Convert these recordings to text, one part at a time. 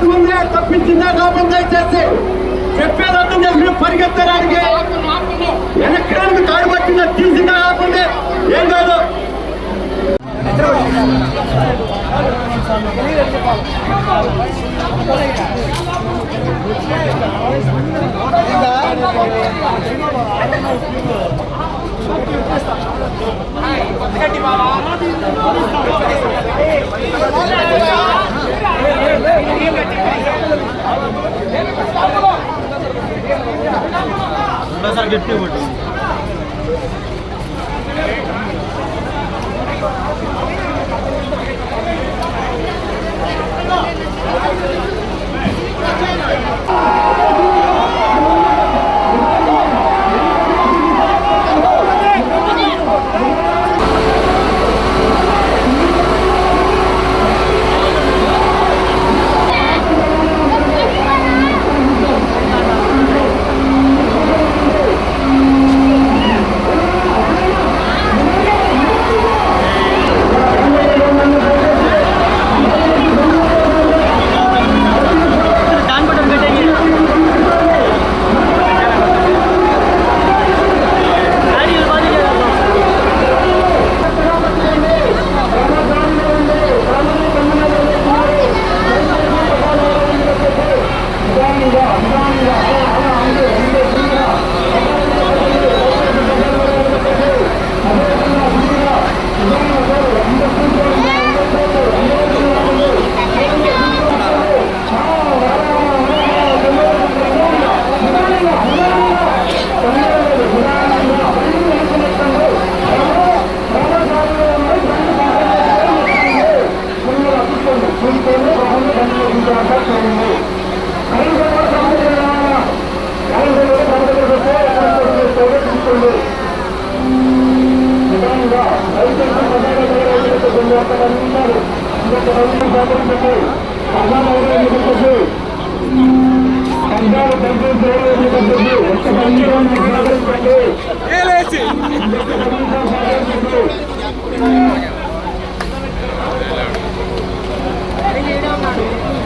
ప్రభుత్వమే తప్పించిందా లాభం దయచేసి? చెప్పేది అర్థం చేసుకుని పరిగెత్తడానికి. ఎలక్ట్రానిక్ కారు పట్టిందా తీసిందా ఆపండి ఏం కాదు. కొత్తగడ్డి బాబా సార్ గట్టి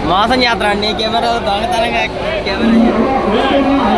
మోసం చేస్తారా అండి కెమెరా దొంగతనంగా కెమెరా